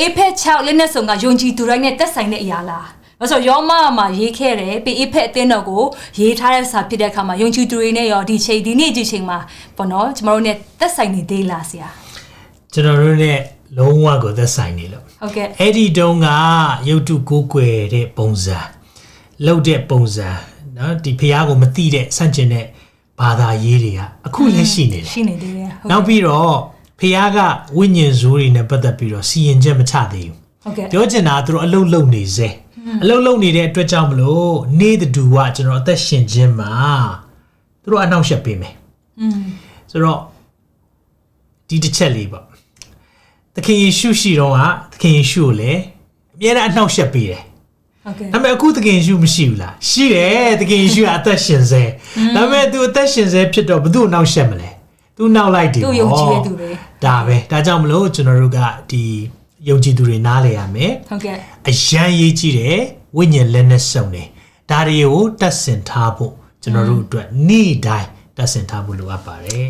အေဖက်6လက်နဲ့ဆုံကယုံကြည်သူတိုင်းနဲ့တက်ဆိုင်တဲ့အရာလားဘာလို့ဆိုရောမမှာရေးခဲ့တယ်ပြီးအေဖက်အသင်းတော်ကိုရေးထားတဲ့စာဖြစ်တဲ့အခါမှာယုံကြည်သူတွေနဲ့ရောဒီချိန်ဒီနေ့ဒီချိန်မှာပေါ့နော်ကျမတို့နဲ့တက်ဆိုင်နေသေးလားဆရာ ကျွန်တော်တို့ ਨੇ လုံးဝကိုသက်ဆိုင်နေလို့ ဟုတ်ကဲ့ အဲ့ဒီတုန်းကရုပ်တုကိုးကွယ်တဲ့ပုံစံလှုပ်တဲ့ပုံစံเนาะဒီဖះကိုမသိတဲ့ဆန့်ကျင်တဲ့ဘာသာရေးတွေကအခုလည်းရှိနေတယ် ရှိနေသေးတယ်ဟုတ် နောက်ပြီးတော့ ဖះကဝိညာဉ်ဇိုးတွေနဲ့ပတ်သက်ပြီးတော့စီရင်ချက်မချသေးဘူး ဟုတ်ကဲ့ ပြောချင်တာကသူတို့အလုံးလုံးနေစေအလုံးလုံးနေတဲ့အတွက်ကြောင့်မလို့နေတတူကကျွန်တော်အသက်ရှင်ခြင်းမှာသူတို့အနှောက်အယှက်ပေးမယ် อืม ဆိုတော့ဒီတစ်ချက်လေးပေါ့သခင်ယေရှုရှိတော့ကသခင်ယေရှုကိုလည်းအများအားအနှောက်အယှက်ပေးတယ် ဟုတ်ကဲ့ ဒါပေမဲ့အခုသခင်ယေရှုမရှိဘူးလားရှိတယ်သခင်ယေရှုကအသက်ရှင်စေဒါပေမဲ့ तू အသက်ရှင်စေဖြစ်တော့ဘယ်သူ့ကိုနှောက်ယှက်မလဲ तू နှောက်လိုက်တယ်သူ့ယုံကြည်တဲ့သူတွေဒါပဲဒါကြောင့်မလို့ကျွန်တော်တို့ကဒီယုံကြည်သူတွေနားလည်ရမယ်ဟုတ်ကဲ့အရန်ရေးကြည့်တယ်ဝိညာဉ်လက်နဲ့စုံတယ်ဒါတွေကိုတတ်ဆင်ထားဖို့ကျွန်တော်တို့အတွက်နေ့တိုင်းတတ်ဆင်ထားဖို့လိုအပ်ပါတယ်